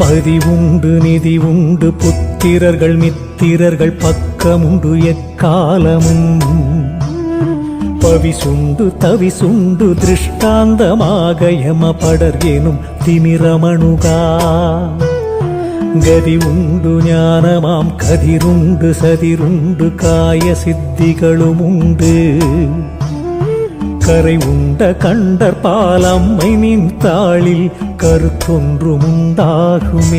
பதி உண்டு நிதி உண்டு புத்திரர்கள் மித்திரர்கள் பக்கமுண்டு எக்காலமும் பவிசுண்டு தவிசுண்டு திருஷ்டாந்தமாக யம படர் எனும் திமிரமணுகா. கதி உண்டு ஞானமாம் கதிருண்டு சதிருண்டு காய சித்திகளும் உண்டு கரை உண்ட கண்டர் பாலம்மை நின் தாளில் கருத்தொன்றும் உண்டாகுமேல்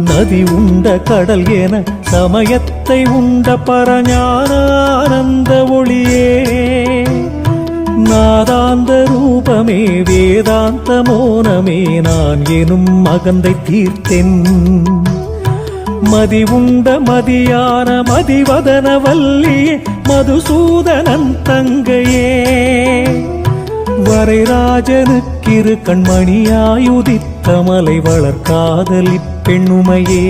நதி உண்ட கடல் என சமயத்தை உண்ட பரஞானானந்த ஒளியே. நாதாந்த ரூபமே வேதாந்த மோனமே நான் எனும் மகந்தை தீர்த்தென். மதி உண்ட மதியான மதிவதன வல்லியே மதுசூதனன் தங்கையே. வரைராஜனுக்கிரு கண்மணியாயுதித்த மலை வளர்காதலி பெண்ணுமையே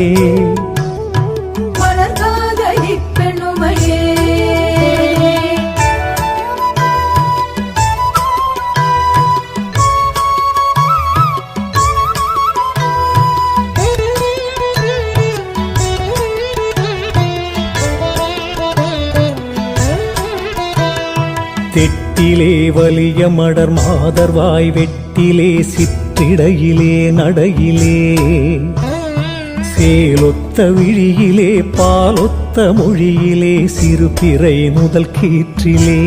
தெட்டிலே வலிய மடர் மாதர்வாய் வெட்டிலே திடையிலே நடையிலே சேலொத்த விழியிலே பாலொத்த மொழியிலே சிறு பிறை முதல் கீற்றிலே.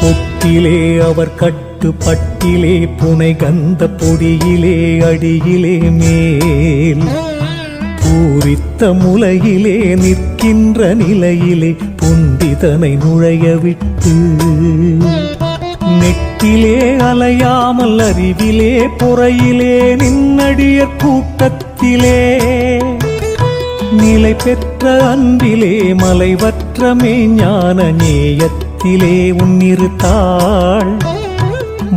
பொட்டிலே அவர் கட்டு பட்டிலே புனை கந்த பொடியிலே அடியிலே மேல். பூரித்த முலையிலே நிற்கின்ற நிலையிலே புண்டிதனை நுழைய விட்டு நெட்டிலே அலையாமல் அறிவிலே புறையிலே நின்னடிய கூட்டத்திலே. நிலை பெற்ற அன்பிலே மலைவற்ற ஞான நேயத்திலே உன்னிருத்தாள்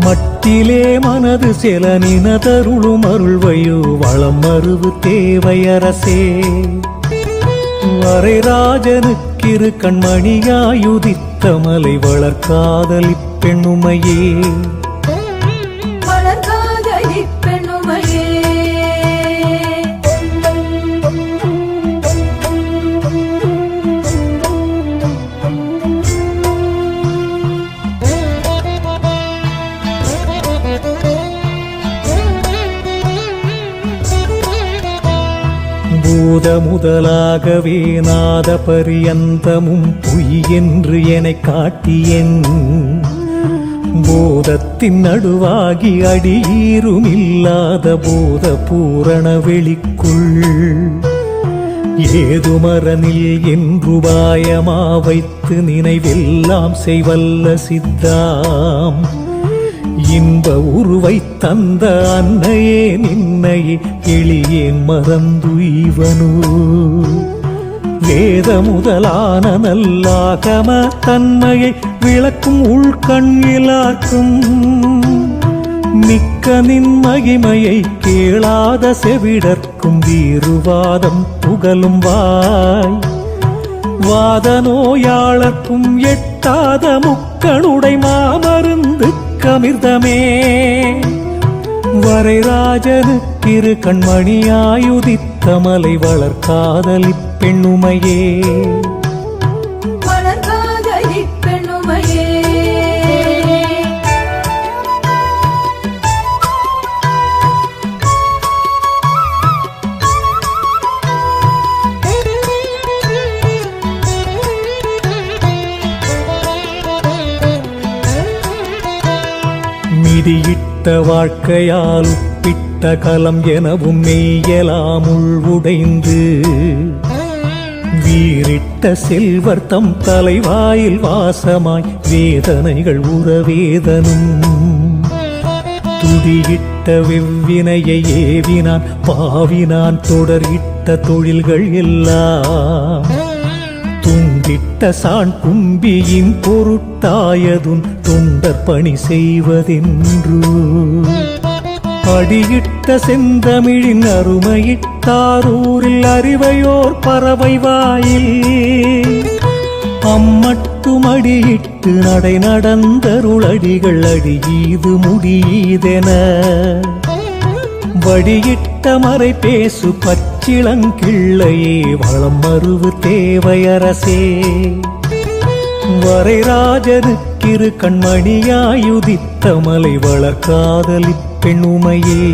மட்டிலே மனது சில நினதருளும் அருள்வையோ வளம் மருவு தேவையரசே. வரைராஜனுக்கிரு கண்மணியாயுதித்த கமலை வளர்காதலி பெண்ணுமையே வளர்காத இப்பெண்ணுமையே. முத முதலாகவே நாத பரியந்தமும் பொய் என்று என காட்டியன். போதத்தின் நடுவாகி அடியீரும் இல்லாத போத பூரண வெளிக்குள். ஏதுமரனில் என்றுபாயமா வைத்து நினைவெல்லாம் செய்வல்ல சித்தாம் இன்ப உருவை தந்த அன்னையே நின்னையே எளியேன் மறந்துய்வனு. வேத முதலான நல்லாகம தன்மையை விளக்கும் உள்கண்ணிலாக்கும் மிக்க நின் மகிமையை கேளாத செவிடர்க்கும் வீருவாதம் புகழும் வாய். வாத நோயாளர்க்கும் எட்டாத முக்கனுடை மாமருந்து கமிர்தமே வரைராஜனுக்கிரு கண்மணியாயுதித்த மலை வளர்காதலி பெண்ணுமையே. வாழ்க்கையால் உப்பிட்ட கலம் எனவும் மெய்யலாம் உள்வுடைந்து. வீரிட்ட செல்வர் தம் தலைவாயில் வாசமாய் வேதனைகள் உறவேதனும். துதியிட்ட வெவ்வினையை ஏவினான் பாவினான் தொடர் இட்ட தொழில்கள் எல்லாம். சான் கும்பியின் பொருட்டாயதுன் தொண்டர் பணி செய்வதென்று. அடியிட்ட செந்தமிழின் அருமையிட்டாரூரில் அறிவையோர் பறவை வாயில். அம்மட்டும் அடியிட்டு நடை நடந்தருளடிகள் அடியீது முடியீதென. வடியிட்ட மறை பேசு பச்சிளங்கிள்ளையே வளம் மருவு தேவையரசே. வரைராஜனுக்கிரு கண்மணியாயுதித்த மலை வளர்காதலி பெண்ணுமையே.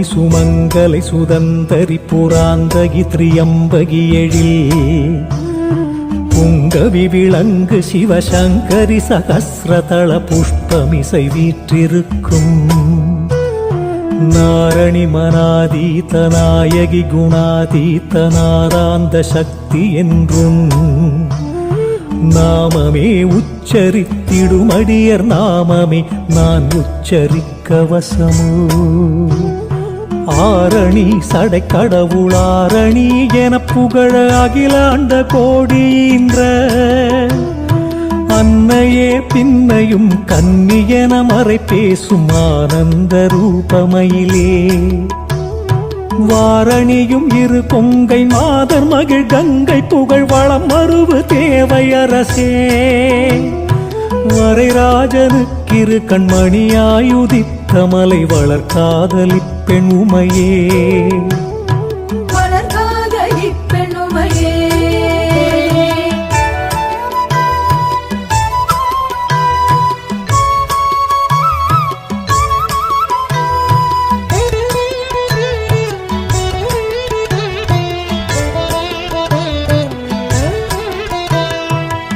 புராதனி சுமங்கலை சுதந்தரி புராந்தகி திரியம்பகி எழில். புங்கவி விளங்கு சிவசங்கரி சகசிரதள புஷ்பமிசை வீற்றிருக்கும். நாரணி மனாதீத நாயகி குணாதீத நாதாந்த சக்தி என்றும். நாமமே உச்சரித்திடும் அடியர் நாமமே நான் உச்சரிக்க வசமோ. ஆரணி சடை கடவுளாரணி என புகழ அகிலாண்ட கோடீன்ற அன்னையே பின்னையும் கன்னியன மறை பேசும் ஆனந்த ரூபமயிலே. வாரணியும் இரு கொங்கை மாதர் மகிழ் கங்கை புகழ் வளம் மறுவு தேவை அரசே. வரைராஜனுக்கிரு கண்மணியாயுதித்த மலை வளர்காதலி பெண் உமையே. வளர்காத இப்பெண்ணுமையே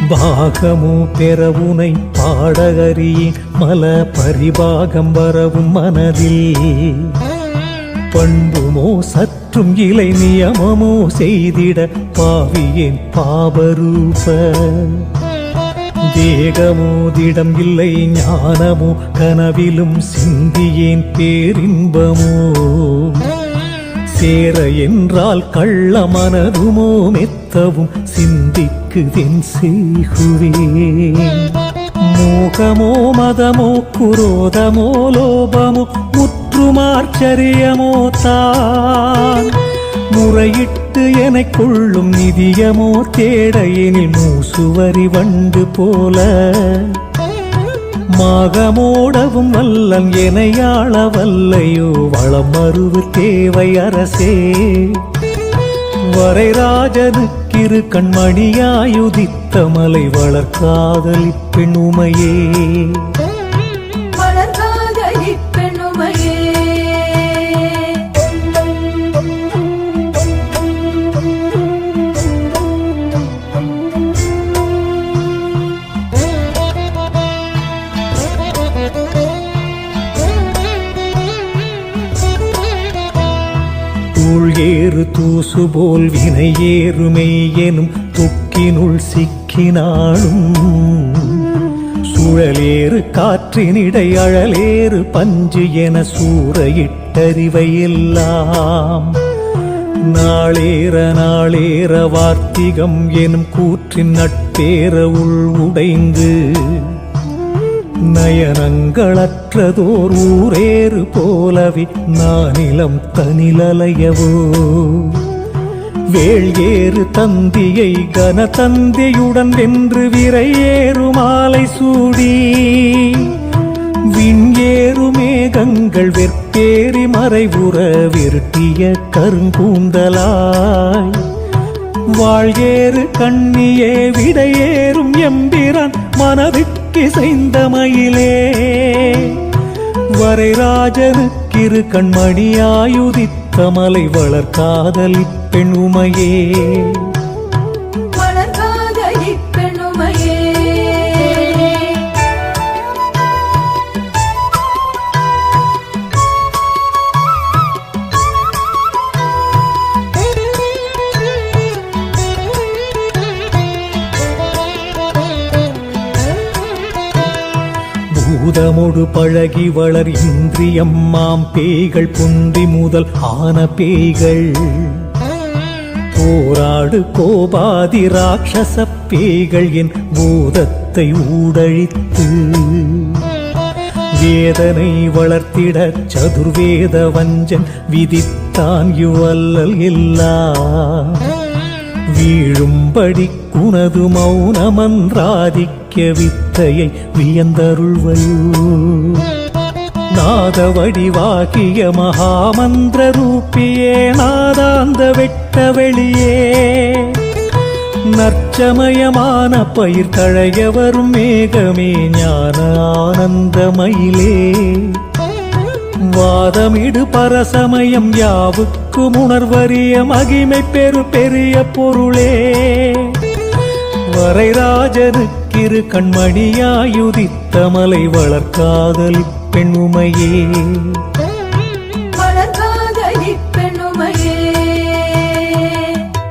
பாகமோ பெறவுனை பாடகரியின் மல பரிபாகம் வரவும் மனதில். பண்புமோ சற்றும் இலை நியமமோ செய்திட பாவியின் பாபரூப. தேகமோ திடம் இல்லை ஞானமோ கனவிலும் சிந்தியேன் பேரின்பமோ. சேர என்றால் கள்ள மனதுமோ மெத்தவும் சிந்திக்குதென் செய்குவேன் மோகமோ மதமோ குரோதமோ லோபமோ முற்றுமார்ச்சரியமோ தான் முறையிட்டு எனக் கொள்ளும் நிதியமோ தேட எனில் மூசுவரி வண்டு போல. மாகமோடவும் வல்லன் எனையாள வல்லையோ வளம் மறுவு தேவை அரசே. வரைராஜனுக்கிரு கண்மணியாயுதித்த மலை வளர்காதலி பெண் உமையே. வளர்காத போல் வினை ஏறுமை எனும் தொக்கினுள் சிக்கினாலும் சுழலேறு காற்றினிடை அழலேறு பஞ்சு என சூறையிட்டறிவையெல்லாம். நாளேற நாளேற வார்த்திகம் எனும் கூற்றின் நட்பேற உள் உடைந்து. நயனங்களற்றதோர் ஊரேறு போலவே நானிலம் தனிலலையவோ. வேள்ஏறு தந்தியை கனதந்தியுடன் வென்று விரையேறு மாலை சூடி. விண்ஏறு மேகங்கள் வெற்பேறி மறைவுற விருட்டிய கருங்கூந்தலாய். வாழ்கேறு கண்ணியே விடையேறும் எம்பிரான் மனதுக்கு வரை ராஜனுக்கிரு கண்மணியாயுதித்த கமலை வளர்க்காதல் பெண் உமையே பூதமொடு பழகி வளர் இந்திரியம் மாம் பேய்கள் புந்தி முதல் ஆன பேய்கள். போராடு கோபாதி ராட்சச பேய்கள் என் பூதத்தை ஊடழித்து. வேதனை வளர்த்திட சதுர்வேத வஞ்சன் விதித்தான் இவ்வல்லல் எல்லா வீழும்படி உனது மௌனமன்றாதிக்க வித்தையை வியந்தருள்வையோ நாத வடிவாகிய மகாமந்திர ரூபியே நாதாந்த வெட்ட வெளியே நற்சமயமான பயிர் தழைய வரும் மேகமே ஞான ஆனந்தமயிலே வாதமிடு பரசமயம் யாவுக்கு உணர்வறிய மகிமை பெரு பெரிய பொருளே. வரைராஜனுக்கிரு கண்மணியாயுதித்த மலை வளர்காதல் பெண்ணுமையே. வளர்காதலி பெண்ணுமையே.